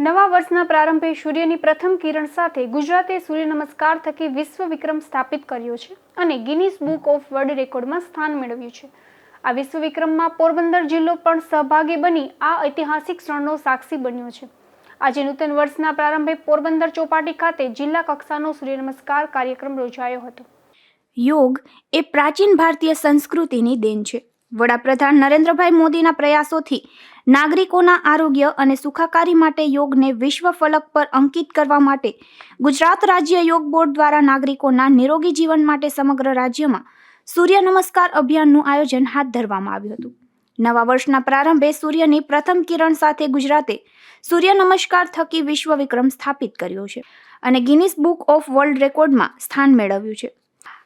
નવા વર્ષના પ્રારંભે સૂર્યની પ્રથમ કિરણ સાથે ગુજરાતે સૂર્ય નમસ્કાર થકી વિશ્વ વિક્રમ સ્થાપિત કર્યો છે અને ગિનિસ બુક ઓફ વર્લ્ડ રેકોર્ડમાં સ્થાન મેળવ્યું છે. આ વિશ્વ વિક્રમમાં પોરબંદર જિલ્લો પણ સહભાગી બની આ ઐતિહાસિક ક્ષણનો સાક્ષી બન્યો છે. આજે નૂતન વર્ષના પ્રારંભે પોરબંદર ચોપાટી ખાતે જિલ્લા કક્ષાનો સૂર્ય નમસ્કાર કાર્યક્રમ યોજાયો હતો. યોગ એ પ્રાચીન ભારતીય સંસ્કૃતિની દેન છે. વડાપ્રધાન નરેન્દ્રભાઈ મોદીના પ્રયાસોથી નાગરિકોના આરોગ્ય અને સુખાકારી માટે યોગને વિશ્વ ફલક પર અંકિત કરવા માટે ગુજરાત રાજ્ય યોગ બોર્ડ દ્વારા નાગરિકોના નિરોગી જીવન માટે સમગ્ર રાજ્યમાં સૂર્ય નમસ્કાર અભિયાનનું આયોજન હાથ ધરવામાં આવ્યું હતું. નવા વર્ષના પ્રારંભે સૂર્યની પ્રથમ કિરણ સાથે ગુજરાતે સૂર્ય નમસ્કાર થકી વિશ્વ વિક્રમ સ્થાપિત કર્યો છે અને ગિનિસ બુક ઓફ વર્લ્ડ રેકોર્ડમાં સ્થાન મેળવ્યું છે.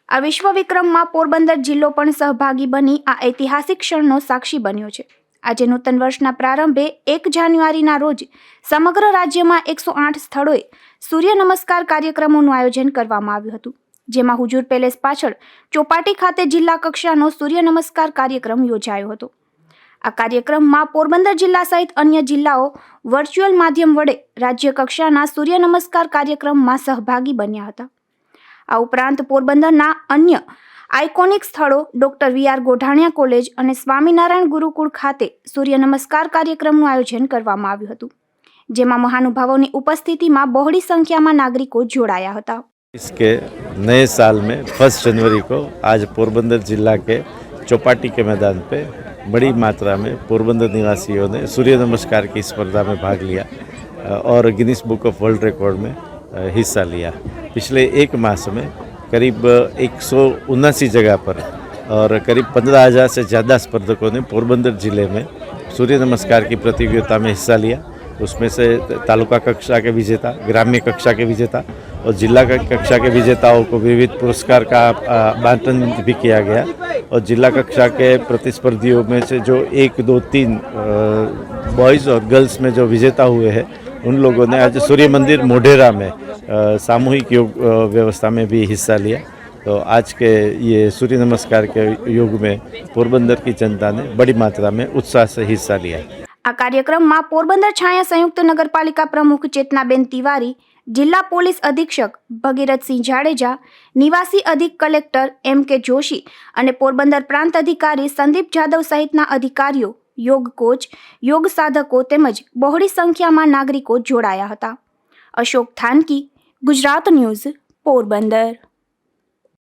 આ વિશ્વ વિક્રમમાં પોરબંદર જિલ્લો પણ સહભાગી બની આ ઐતિહાસિક ક્ષણનો સાક્ષી બન્યો છે. આજે નૂતન વર્ષના પ્રારંભે એક જાન્યુઆરીના રોજ સમગ્ર રાજ્યમાં એકસો આઠ સ્થળોએ સૂર્ય નમસ્કાર કાર્યક્રમોનું આયોજન કરવામાં આવ્યું હતું, જેમાં હુજુર પેલેસ પાછળ ચોપાટી ખાતે જિલ્લા કક્ષાનો સૂર્ય નમસ્કાર કાર્યક્રમ યોજાયો હતો. આ કાર્યક્રમમાં પોરબંદર જિલ્લા સહિત અન્ય જિલ્લાઓ વર્ચ્યુઅલ માધ્યમ વડે રાજ્ય કક્ષાના સૂર્ય નમસ્કાર કાર્યક્રમમાં સહભાગી બન્યા હતા. આ ઉપરાંત પોરબંદરના અન્ય આઇકોનિક સ્થળો doctor V R Godhaniya college અને સ્વામિનારાયણ ગુરુકુળ ખાતે સૂર્ય નમસ્કાર કાર્યક્રમનું આયોજન કરવામાં આવ્યું હતું જેમાં મહાનુભાવોની ઉપસ્થિતિમાં બહોળી સંખ્યામાં નાગરિકો જોડાયા હતા इसके नए साल में फर्स्ट जनवरी को आज पोरबंदर जिला के चौपाटी के मैदान पे बड़ी मात्रा में पोरबंदर निवासियों ने सूर्य नमस्कार की स्पर्धा में भाग लिया अ, और Guinness book of world record में अ, हिस्सा लिया पिछले एक मास में करीब एक जगह पर और करीब पंद्रह हज़ार से ज़्यादा स्पर्धकों ने पोरबंदर ज़िले में सूर्य नमस्कार की प्रतियोगिता में हिस्सा लिया। उसमें से तालुका कक्षा के विजेता, ग्राम्य कक्षा के विजेता और जिला कक्षा के विजेताओं को विविध पुरस्कार का बांटन भी किया गया और जिला कक्षा के प्रतिस्पर्धियों में से जो एक, दो, तीन बॉयज़ और गर्ल्स में जो विजेता हुए हैं उन लोगों ने आज सूर्य मंदिर मोढेरा में अ, सामूहिक योग अ, व्यवस्था में भी हिस्सा लिया तो आज के ये सूर्य नमस्कार के योग में पोरबंदर की जनता ने बड़ी मात्रा में उत्साह से हिस्सा लिया આ કાર્યક્રમમાં પોરબંદર છાયા સંયુક્ત નગરપાલિકા પ્રમુખ ચેતનાબેન તિવારી જિલ્લા પોલીસ અધિક્ષક ભગીરથસિંહ જાડેજા નિવાસી અધિક કલેક્ટર એમ કે જોશી અને પોરબંદર પ્રાંત અધિકારી સંદીપ જાદવ સહિતના અધિકારીઓ યોગ કોચ, યોગ સાધકો તેમજ બહોળી સંખ્યામાં નાગરિકો જોડાયા હતા. અશોક થાનકી, ગુજરાત ન્યૂઝ, પોરબંદર.